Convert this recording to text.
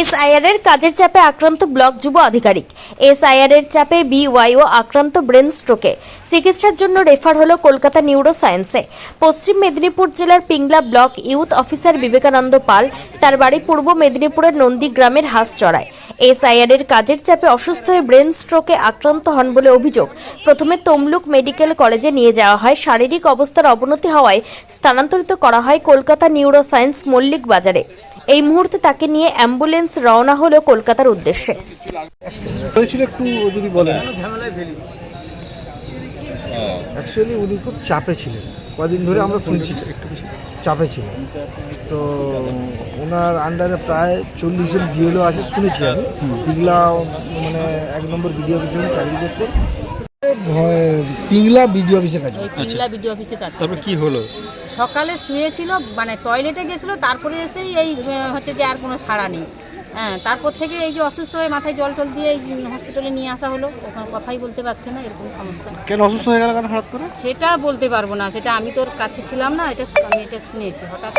SIR এর কাজের চাপে আক্রান্ত ব্লক যুব আধিকারিক। এসআইআর এর চাপে বিওয়াইও আক্রান্ত ব্রেন স্ট্রোকে। চিকিৎসার জন্য রেফার হলো কলকাতা নিউরো সায়েন্সে পশ্চিম মেদিনীপুর জেলার Pingla block youth officer Vivekananda Pal তার বাড়ি পূর্ব মেদিনীপুরের নন্দীগ্রামের হাঁসচড়ায়। এসআইআর এর কাজের চাপে অসুস্থ হয়ে ব্রেন স্ট্রোকে আক্রান্ত হন বলে অভিযোগ। প্রথমে তমলুক মেডিকেল কলেজে নিয়ে যাওয়া হয়। শারীরিক অবস্থার অবনতি হওয়ায় স্থানান্তরিত করা হয় কলকাতা নিউরো সায়েন্স মল্লিক বাজারে এই মুহূর্তে তাকে নিয়ে অ্যাম্বুলেন্স রওনা হলো কলকাতার উদ্দেশ্যে। হয়েছিল একটু যদি বলেন। অ্যাকচুয়ালি উনি খুব চাপে ছিলেন। কদিন ধরে আমরা শুনছি একটু চাপে ছিলেন। তো ওনার আন্ডারে প্রায় চল্লিশ জন বিএলও আছে শুনেছি আমি। পিংলা মানে এক নম্বর বিডিও অফিসে চাকরি করতেন। ভয়- পিংলা বিডিও অফিসে কাজ ওই পিংলা বিডিও অফিসে কাজ তারপর কি হলো? সকালে শুয়েছিল মানে টয়লেটে গেছিল তারপরে এসেই এই হচ্ছে যে আর কোনো সাড়া নেই। হ্যাঁ তারপর থেকে এই যে অসুস্থ হয়ে মাথায় জল টল দিয়ে এই হসপিটালে নিয়ে আসা হলো। ওখানে কথাই বলতে পারছে না এরকম সমস্যা। কেন অসুস্থ হয়ে গেল কেন হঠাৎ করে? সেটা বলতে পারব না সেটা আমি তোর কাছে ছিলাম না এটা আমি এটা শুনেছি হঠাৎ